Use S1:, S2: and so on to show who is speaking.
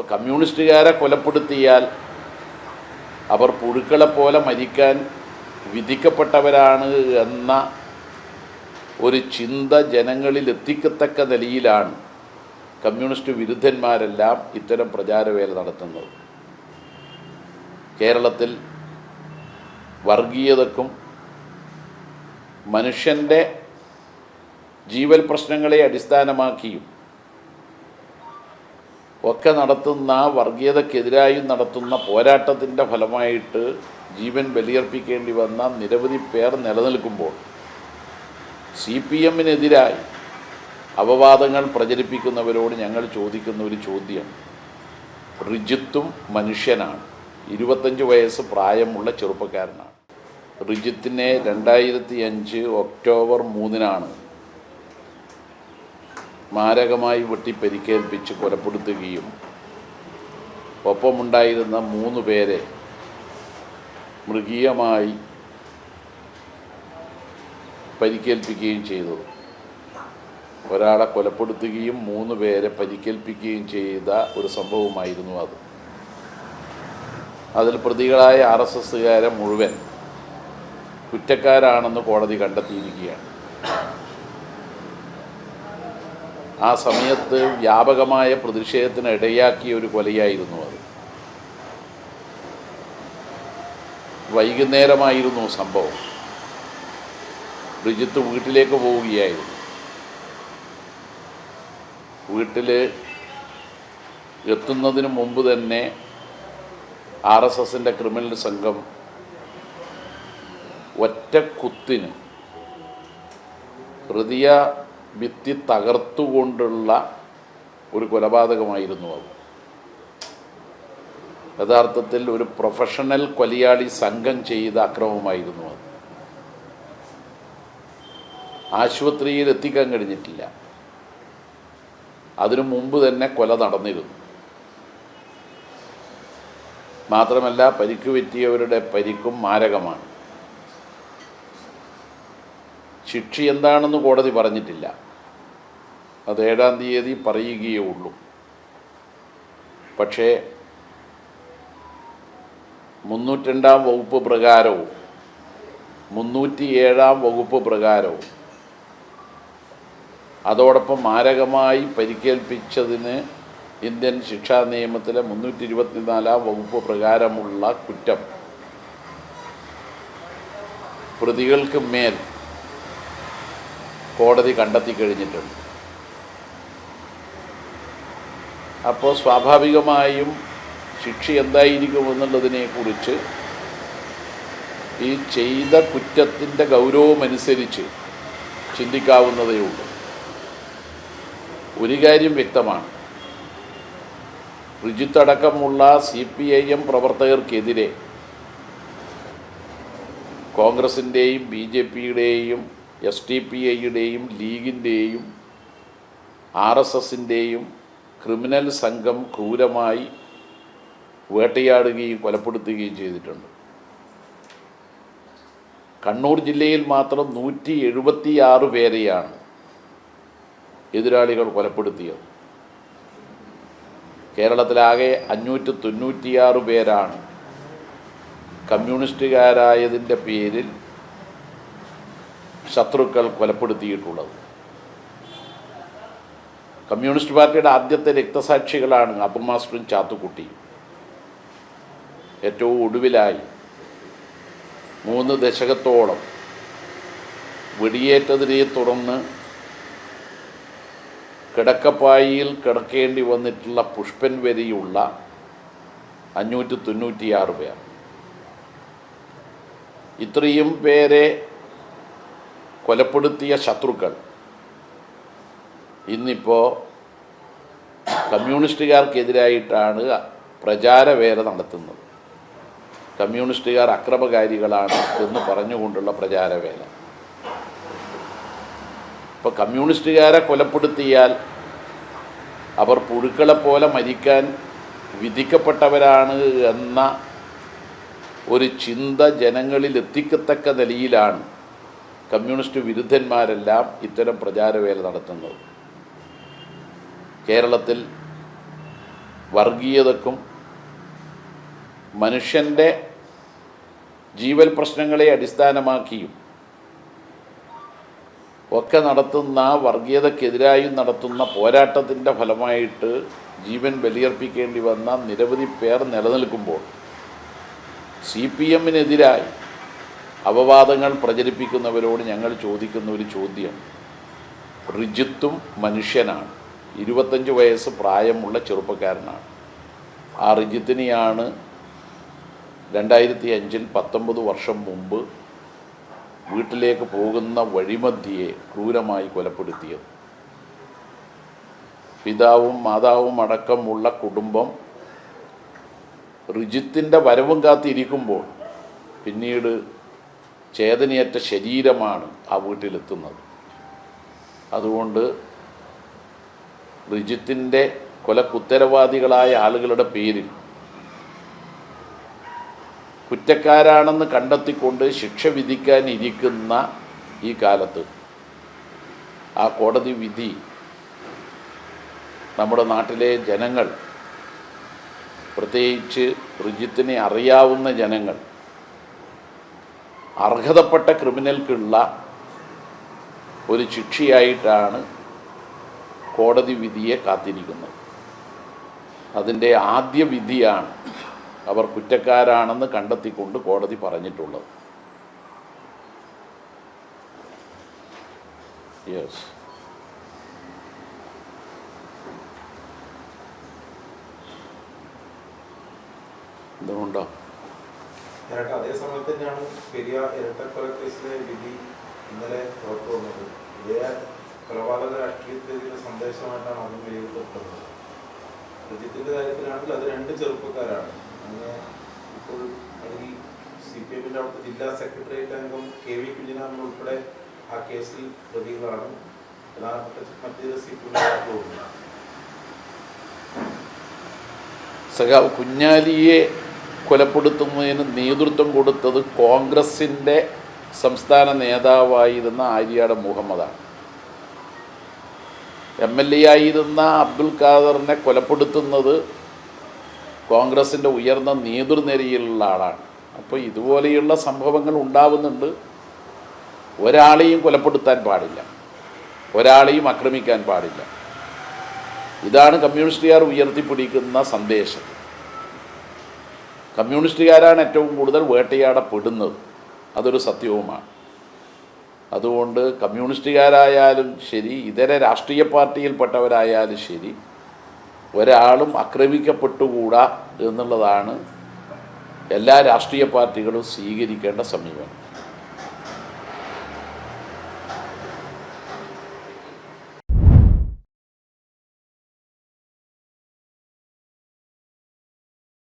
S1: ഇപ്പോൾ കമ്മ്യൂണിസ്റ്റുകാരെ കൊലപ്പെടുത്തിയാൽ അവർ പുഴുക്കളെ പോലെ മരിക്കാൻ വിധിക്കപ്പെട്ടവരാണ് എന്ന ഒരു ചിന്ത ജനങ്ങളിൽ എത്തിക്കത്തക്ക നിലയിലാണ് കമ്മ്യൂണിസ്റ്റ് വിരുദ്ധന്മാരെല്ലാം ഇത്തരം പ്രചാരവേല നടത്തുന്നത്. കേരളത്തിൽ വർഗീയതക്കും മനുഷ്യന്റെ ജീവൽ പ്രശ്നങ്ങളെ അടിസ്ഥാനമാക്കിയും ഒക്കെ നടത്തുന്ന വർഗീയതക്കെതിരായും നടത്തുന്ന പോരാട്ടത്തിന്റെ ഫലമായിട്ട് ജീവൻ ബലിയർപ്പിക്കേണ്ടി വന്ന നിരവധി പേർ നിലനിൽക്കുമ്പോൾ സി പി എമ്മിനെതിരായി അപവാദങ്ങൾ പ്രചരിപ്പിക്കുന്നവരോട് ഞങ്ങൾ ചോദിക്കുന്ന ഒരു ചോദ്യം. റിജിത്തും മനുഷ്യനാണ്. ഇരുപത്തഞ്ച് വയസ്സ് പ്രായമുള്ള ചെറുപ്പക്കാരനാണ്. റിജിത്തിനെ രണ്ടായിരത്തി അഞ്ച് ഒക്ടോബർ മൂന്നിനാണ് മാരകമായി വെട്ടി പരിക്കേൽപ്പിച്ച് കൊലപ്പെടുത്തുകയും ഒപ്പമുണ്ടായിരുന്ന മൂന്ന് പേരെ മൃഗീയമായി പരിക്കേൽപ്പിക്കുകയും ചെയ്തു. ഒരാളെ കൊലപ്പെടുത്തുകയും മൂന്ന് പേരെ പരിക്കേൽപ്പിക്കുകയും ചെയ്ത ഒരു സംഭവമായിരുന്നു അത്. അതിൽ പ്രതികളായ ആർ എസ് എസ്സുകാരെ മുഴുവൻ കുറ്റക്കാരാണെന്ന് കോടതി കണ്ടെത്തിയിരിക്കുകയാണ്. ആ സമയത്ത് വ്യാപകമായ പ്രതിഷേധത്തിന് ഇടയാക്കിയ ഒരു കൊലയായിരുന്നു അത്. വൈകുന്നേരമായിരുന്നു സംഭവം. ബ്രിജിത്ത് വീട്ടിലേക്ക് പോവുകയായിരുന്നു. വീട്ടിൽ എത്തുന്നതിന് മുമ്പ് തന്നെ ആർ എസ് എസിന്റെ ക്രിമിനൽ സംഘം ഒറ്റ കുത്തിന് ഹൃദയ ഭിത്തി തകർത്തുകൊണ്ടുള്ള ഒരു കൊലപാതകമായിരുന്നു അത്. യഥാർത്ഥത്തിൽ ഒരു പ്രൊഫഷണൽ കൊലയാളി സംഘം ചെയ്ത അക്രമമായിരുന്നു അത്. ആശുപത്രിയിൽ എത്തിക്കാൻ കഴിഞ്ഞിട്ടില്ല. അതിനു മുമ്പ് തന്നെ കൊല നടന്നിരുന്നു. മാത്രമല്ല പരിക്ക് പറ്റിയവരുടെ പരിക്കും മാരകമാണ്. ശിക്ഷ എന്താണെന്ന് കോടതി പറഞ്ഞിട്ടില്ല. അത് ഏഴാം തീയതി പറയുകയേ ഉള്ളൂ. പക്ഷേ മുന്നൂറ്റിരണ്ടാം വകുപ്പ് പ്രകാരവും മുന്നൂറ്റി ഏഴാം വകുപ്പ് പ്രകാരവും അതോടൊപ്പം മാരകമായി പരിക്കേൽപ്പിച്ചതിന് ഇന്ത്യൻ ശിക്ഷാ നിയമത്തിലെ മുന്നൂറ്റി ഇരുപത്തിനാലാം വകുപ്പ് പ്രകാരമുള്ള കുറ്റം പ്രതികൾക്ക് മേൽ കോടതി കണ്ടെത്തി കഴിഞ്ഞിട്ടുണ്ട്. അപ്പോൾ സ്വാഭാവികമായും ശിക്ഷ എന്തായിരിക്കുമെന്നുള്ളതിനെക്കുറിച്ച് ഈ ചെയ്ത കുറ്റത്തിന്റെ ഗൗരവമനുസരിച്ച് ചിന്തിക്കാവുന്നതേ ഉള്ളൂ. ഒരു കാര്യം വ്യക്തമാണ്. റിജിത്തടക്കമുള്ള സി പി ഐ എം പ്രവർത്തകർക്കെതിരെ കോൺഗ്രസിന്റെയും ബി ജെ പിയുടെയും എസ് ടി പി ഐയുടെയും ലീഗിന്റെയും ആർ എസ് എസിന്റെയും ക്രിമിനൽ സംഘം ക്രൂരമായി വേട്ടയാടുകയും കൊലപ്പെടുത്തുകയും ചെയ്തിട്ടുണ്ട്. കണ്ണൂർ ജില്ലയിൽ മാത്രം നൂറ്റി എഴുപത്തിയാറ് പേരെയാണ് എതിരാളികൾ കൊലപ്പെടുത്തിയത്. കേരളത്തിലാകെ അഞ്ഞൂറ്റി തൊണ്ണൂറ്റിയാറ് പേരാണ് കമ്മ്യൂണിസ്റ്റുകാരായതിന്റെ പേരിൽ ശത്രുക്കൾ കൊലപ്പെടുത്തിയിട്ടുള്ളത്. കമ്മ്യൂണിസ്റ്റ് പാർട്ടിയുടെ ആദ്യത്തെ രക്തസാക്ഷികളാണ് അബുമാസ്റ്ററും ചാത്തുക്കുട്ടിയും. ഏറ്റവും ഒടുവിലായി മൂന്ന് ദശകത്തോളം വെടിയേറ്റതിനെ തുടർന്ന് കിടക്കപ്പായിയിൽ കിടക്കേണ്ടി വന്നിട്ടുള്ള പുഷ്പൻ വരെയുള്ള അഞ്ഞൂറ്റി തൊണ്ണൂറ്റിയാറ് പേർ. ഇത്രയും പേരെ കൊലപ്പെടുത്തിയ ശത്രുക്കൾ. ഇന്നിപ്പോൾ കമ്മ്യൂണിസ്റ്റുകാർക്കെതിരായിട്ടാണ് പ്രചാരവേല നടത്തുന്നത്. കമ്മ്യൂണിസ്റ്റുകാർ അക്രമകാരികളാണ് എന്ന് പറഞ്ഞുകൊണ്ടുള്ള പ്രചാരവേല. ഇപ്പോൾ കമ്മ്യൂണിസ്റ്റുകാരെ കൊലപ്പെടുത്തിയാൽ അവർ പുഴുക്കളെപ്പോലെ മരിക്കാൻ വിധിക്കപ്പെട്ടവരാണ് എന്ന ഒരു ചിന്ത ജനങ്ങളിൽ എത്തിക്കത്തക്ക നിലയിലാണ് കമ്മ്യൂണിസ്റ്റ് വിരുദ്ധന്മാരെല്ലാം ഇത്തരം പ്രചാരവേല നടത്തുന്നത്. കേരളത്തിൽ വർഗീയതക്കും മനുഷ്യന്റെ ജീവൽ പ്രശ്നങ്ങളെ അടിസ്ഥാനമാക്കിയും ഒക്കെ നടത്തുന്ന വർഗീയതക്കെതിരായും നടത്തുന്ന പോരാട്ടത്തിന്റെ ഫലമായിട്ട് ജീവൻ ബലിയർപ്പിക്കേണ്ടി വന്ന നിരവധി പേർ നിലനിൽക്കുമ്പോൾ സി പി എമ്മിനെതിരായി അപവാദങ്ങൾ പ്രചരിപ്പിക്കുന്നവരോട് ഞങ്ങൾ ചോദിക്കുന്ന ഒരു ചോദ്യം. റിജിത്തും മനുഷ്യനാണ്. ഇരുപത്തഞ്ച് വയസ്സ് പ്രായമുള്ള ചെറുപ്പക്കാരനാണ്. ആ റിജിത്തിനെയാണ് രണ്ടായിരത്തി അഞ്ചിൽ പത്തൊമ്പത് വർഷം മുമ്പ് വീട്ടിലേക്ക് പോകുന്ന വഴിമധ്യയെ ക്രൂരമായി കൊലപ്പെടുത്തിയത്. പിതാവും മാതാവും അടക്കമുള്ള കുടുംബം റിജിത്തിന്റെ വരവും കാത്തിരിക്കുമ്പോൾ പിന്നീട് ചേതനയേറ്റ ശരീരമാണ് ആ വീട്ടിലെത്തുന്നത്. അതുകൊണ്ട് റിജിത്തിന്റെ കൊലക്കുത്തരവാദികളായ ആളുകളുടെ പേരിൽ കുറ്റക്കാരാണെന്ന് കണ്ടെത്തിക്കൊണ്ട് ശിക്ഷ വിധിക്കാനിരിക്കുന്ന ഈ കാലത്ത് ആ കോടതി വിധി നമ്മുടെ നാട്ടിലെ ജനങ്ങൾ പ്രത്യേകിച്ച് റിജിത്തിനെ അറിയാവുന്ന ജനങ്ങൾ അർഹതപ്പെട്ട ക്രിമിനൽക്കുള്ള ഒരു ശിക്ഷയായിട്ടാണ് കോടതി വിധിയെ കാത്തിരിക്കുന്നത്. അതിന്റെ ആദ്യ വിധിയാണ് അവർ കുറ്റക്കാരാണെന്ന് കണ്ടെത്തിക്കൊണ്ട് കോടതി പറഞ്ഞിട്ടുള്ളത്. യെസ് എന്തുകൊണ്ടോ?
S2: ചേട്ടാ അതേ സമയത്ത് തന്നെയാണ് പെരിയ ഇരട്ടക്കൊല കേസിലെ വിധി ഇന്നലെ പുറത്തു വന്നത്. ഇതേ കൊലപാതക രാഷ്ട്രീയത്തിലെ സന്ദേശമായിട്ടാണ് അതും വിലയിരുത്തപ്പെടുന്നത് രജിത്തിന്റെ കാര്യത്തിലാണെങ്കിൽ അത് രണ്ട് ചെറുപ്പക്കാരാണ്. അങ്ങനെ ഇപ്പോൾ ഈ സി പി എമ്മിന്റെ അവിടുത്തെ ജില്ലാ സെക്രട്ടേറിയറ്റ് അംഗം കെ വി കുഞ്ഞിനാമൻ ഉൾപ്പെടെ ആ കേസിൽ പ്രതികളാണ്. പ്രധാനപ്പെട്ട മറ്റൊരു സി പി എമ്മിന്റെ
S1: സഖാവ് കുഞ്ഞാലിയെ കൊലപ്പെടുത്തുന്നതിന് നേതൃത്വം കൊടുത്തത് കോൺഗ്രസിന്റെ സംസ്ഥാന നേതാവായിരുന്ന ആര്യാട് മുഹമ്മദാണ്. എം എൽ എ ആയിരുന്ന അബ്ദുൽ ഖാദറിനെ കൊലപ്പെടുത്തുന്നത് കോൺഗ്രസിന്റെ ഉയർന്ന നേതൃനിരയിലുള്ള ആളാണ്. അപ്പോൾ ഇതുപോലെയുള്ള സംഭവങ്ങൾ ഉണ്ടാവുന്നുണ്ട്. ഒരാളെയും കൊലപ്പെടുത്താൻ പാടില്ല. ഒരാളെയും ആക്രമിക്കാൻ പാടില്ല. ഇതാണ് കമ്മ്യൂണിസ്റ്റുകാർ ഉയർത്തിപ്പിടിക്കുന്ന സന്ദേശം. കമ്മ്യൂണിസ്റ്റുകാരാണ് ഏറ്റവും കൂടുതൽ വേട്ടയാടപ്പെടുന്നത്. അതൊരു സത്യവുമാണ്. അതുകൊണ്ട് കമ്മ്യൂണിസ്റ്റുകാരായാലും ശരി ഇതര രാഷ്ട്രീയ പാർട്ടിയിൽപ്പെട്ടവരായാലും ശരി ഒരാളും ആക്രമിക്കപ്പെട്ടുകൂടാ എന്നുള്ളതാണ് എല്ലാ രാഷ്ട്രീയ പാർട്ടികളും സ്വീകരിക്കേണ്ട സമീപനം.